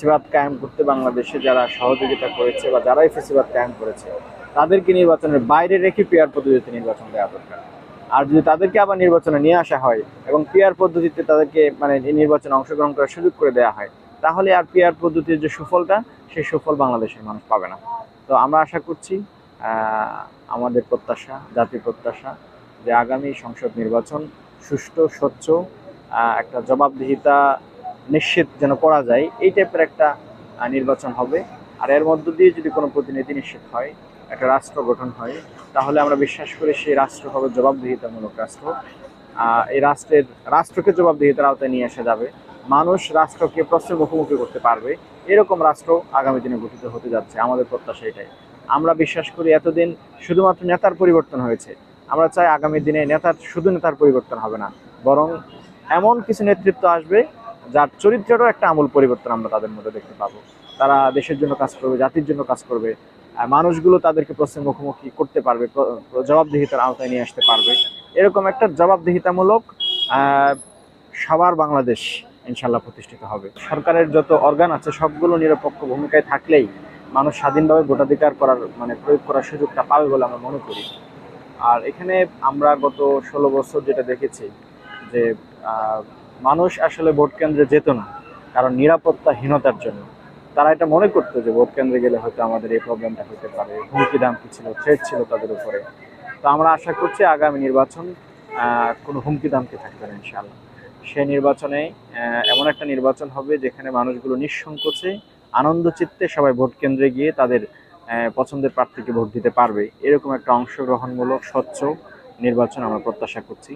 ফেসিবাদ কায়েম করতে বাংলাদেশে যারা সহযোগিতা করেছে বা যারাই ফেসিবাদ কায়েম করেছে, তাদেরকে নির্বাচনের বাইরে রেখে পিয়ার পদ্ধতিতে নির্বাচন দেওয়া দরকার। আর যদি তাদেরকে আবার নির্বাচনে নিয়ে আসা হয় এবং পিয়ার পদ্ধতিতে তাদেরকে মানে নির্বাচনে অংশগ্রহণ করার সুযোগ করে দেওয়া হয়, তাহলে আর পিয়ার পদ্ধতির যে সুফলটা, সেই সুফল বাংলাদেশের মানুষ পাবে না। তো আমরা আশা করছি আমাদের প্রত্যাশা, জাতির প্রত্যাশা যে আগামী সংসদ নির্বাচন সুষ্ঠু, স্বচ্ছ একটা জবাবদিহিতা নিশ্চিত যেন করা যায়, এই টাইপের একটা নির্বাচন হবে। আর এর মধ্য দিয়ে যদি কোনো প্রতিনিধি নিশ্চিত হয়, একটা রাষ্ট্র গঠন হয়, তাহলে আমরা বিশ্বাস করি সেই রাষ্ট্র হবে জবাবদিহিতামূলক রাষ্ট্র। এই রাষ্ট্রের, রাষ্ট্রকে জবাবদিহিতার আওতায় নিয়ে আসা যাবে। মানুষ রাষ্ট্রকে প্রশ্নের মুখোমুখি করতে পারবে। এরকম রাষ্ট্র আগামী দিনে গঠিত হতে যাচ্ছে। আমাদের প্রত্যাশা এটাই। আমরা বিশ্বাস করি এতদিন শুধুমাত্র নেতার পরিবর্তন হয়েছে। আমরা চাই আগামী দিনে নেতার, শুধু নেতার পরিবর্তন হবে না। বরং এমন কিছু নেতৃত্ব আসবে যার চরিত্রেরও একটা আমূল পরিবর্তন আমরা তাদের মধ্যে দেখতে পাবো। তারা দেশের জন্য কাজ করবে, জাতির জন্য কাজ করবে মানুষগুলো তাদেরকে প্রশ্নের মুখোমুখি করতে পারবে, প্র- প্র- জবাবদিহিতার আওতায় নিয়ে আসতে পারবে। এরকম একটা জবাবদিহিতামূলক সবার বাংলাদেশ ইনশাল্লাহ প্রতিষ্ঠিত হবে। সরকারের যত অর্গান আছে, সবগুলো নিরপেক্ষ ভূমিকায় থাকলেই মানুষ স্বাধীনভাবে ভোটাধিকার করার মানে প্রয়োগ করার সুযোগটা পাবে বলে আমরা মনে করি। আর এখানে আমরা গত ষোলো বছর যেটা দেখেছি যে মানুষ আসলে ভোট কেন্দ্রে যেত না, কারণ নিরাপত্তাহীনতার জন্য। তারা এটা মনে করতো যে ভোট কেন্দ্রে গেলে হয়তো আমাদের এই প্রবলেমটা হতে পারে হুমকি দামকি ছিল থ্রেট ছিল তাদের উপরে। তো আমরা আশা করছি আগামী নির্বাচন কোনো হুমকি দামকি থাকবে না, ইনশাআল্লাহ। সেই নির্বাচনে এমন একটা নির্বাচন হবে যেখানে মানুষগুলো নিঃসংকোচে আনন্দ চিত্তে সবাই ভোট কেন্দ্রে গিয়ে তাদের পছন্দের প্রার্থীকে ভোট দিতে পারবে। এরকম একটা অংশগ্রহণমূলক, স্বচ্ছ নির্বাচন আমরা প্রত্যাশা করছি।